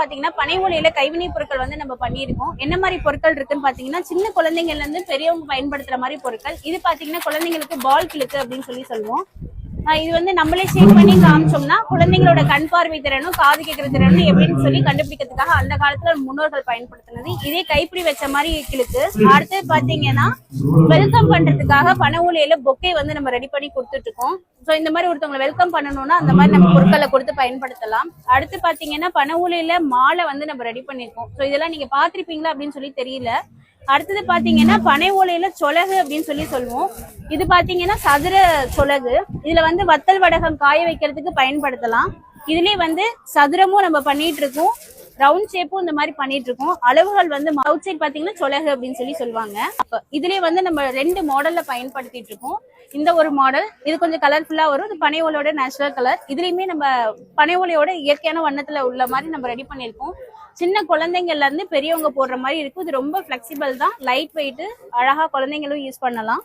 பாத்தீங்கன்னா பனை கைவினை பொருட்கள் வந்து நம்ம பண்ணியிருக்கோம். என்ன மாதிரி பொருட்கள் இருக்குன்னு பாத்தீங்கன்னா சின்ன குழந்தைங்கள்ல இருந்து பெரியவங்க பயன்படுத்துற மாதிரி பொருட்கள். இது பாத்தீங்கன்னா குழந்தைங்களுக்கு பால் கிழக்கு அப்படின்னு சொல்லி சொல்லுவோம். இது வந்து நம்மளே ஷேப் பண்ணி காமிச்சோம்னா குழந்தைங்களோட கண் பார்வை திறனும் காது கேட்கிற திறனும் எப்படின்னு சொல்லி கண்டுபிடிக்கிறதுக்காக அந்த காலத்துல முன்னோர்கள் பயன்படுத்தினது. இதே கைப்பிடி வச்ச மாதிரி கிழக்கு அடுத்து பாத்தீங்கன்னா வெல்கம் பண்றதுக்காக பண ஊழியில பொக்கே வந்து நம்ம ரெடி பண்ணி கொடுத்துட்டு இருக்கோம் ஸோ இந்த மாதிரி ஒருத்தவங்களை வெல்கம் பண்ணணும்னா அந்த மாதிரி நம்ம பொருட்களை கொடுத்து பயன்படுத்தலாம். அடுத்து பாத்தீங்கன்னா பண ஊழியில மாலை வந்து நம்ம ரெடி பண்ணிருக்கோம். ஸோ இதெல்லாம் நீங்க பாத்திருப்பீங்களா அப்படின்னு சொல்லி தெரியல. அடுத்தது பாத்தீங்கன்னா பனை ஓலையில சொலகு அப்படின்னு சொல்லி சொல்லுவோம். இது பாத்தீங்கன்னா சதுர சொலகு. இதுல வந்து வத்தல் வடகம் காய வைக்கிறதுக்கு பயன்படுத்தலாம். இதுலயே வந்து சதுரமும் நம்ம பண்ணிட்டு இருக்கோம். ரவுண்ட் ஷேப்பும் இந்த மாதிரி பண்ணிட்டு இருக்கோம். அளவுகள் வந்து அவுட் சைட் பாத்தீங்கன்னா சொலகு அப்படின்னு சொல்லி சொல்லுவாங்க. அப்ப இதுலயே வந்து நம்ம ரெண்டு மாடல்ல பயன்படுத்திட்டு இருக்கோம். இந்த ஒரு மாடல் இது கொஞ்சம் கலர்ஃபுல்லா வரும். இது பனை ஓலையோட நேச்சுரல் கலர் இதுலயுமே நம்ம பனை ஓலையோட இயற்கையான வண்ணத்துல உள்ள மாதிரி நம்ம ரெடி பண்ணியிருக்கோம். சின்ன குழந்தைங்கள்ல இருந்து பெரியவங்க போடுற மாதிரி இருக்கும். இது ரொம்ப ஃபிளெக்சிபிள் தான். லைட் வெயிட் அழகா குழந்தைங்களும் யூஸ் பண்ணலாம்.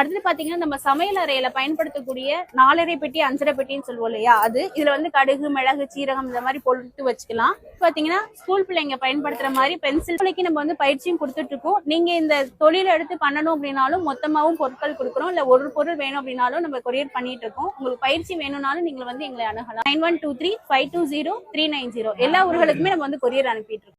அடுத்து பாத்தீங்கன்னா நம்ம சமையல் அறையில பயன்படுத்தக்கூடிய நாலரை பெட்டி அஞ்சரை பெட்டின்னு சொல்லுவோம் இல்லையா? அது இதுல வந்து கடுகு மிளகு சீரகம் இந்த மாதிரி பொருட்டு வச்சுக்கலாம். பாத்தீங்கன்னா ஸ்கூல் பிள்ளைங்க பயன்படுத்துற மாதிரி பென்சில் பிள்ளைக்கு நம்ம வந்து பயிற்சியும் கொடுத்துட்டு இருக்கோம். நீங்க இந்த தொழில் எடுத்து பண்ணணும் அப்படின்னாலும் மொத்தமாவும் பொருட்கள் கொடுக்குறோம் இல்ல ஒரு பொருள் வேணும் அப்படின்னாலும் நம்ம கொரியர் பண்ணிட்டு இருக்கோம். உங்களுக்கு பயிற்சி வேணும்னாலும் நீங்க வந்து எங்களை அணுகலாம். Nine one two three five two zero three nine zero. எல்லா ஊர்களுக்குமே நம்ம வந்து கொரியர் அனுப்பிட்டு இருக்கோம்.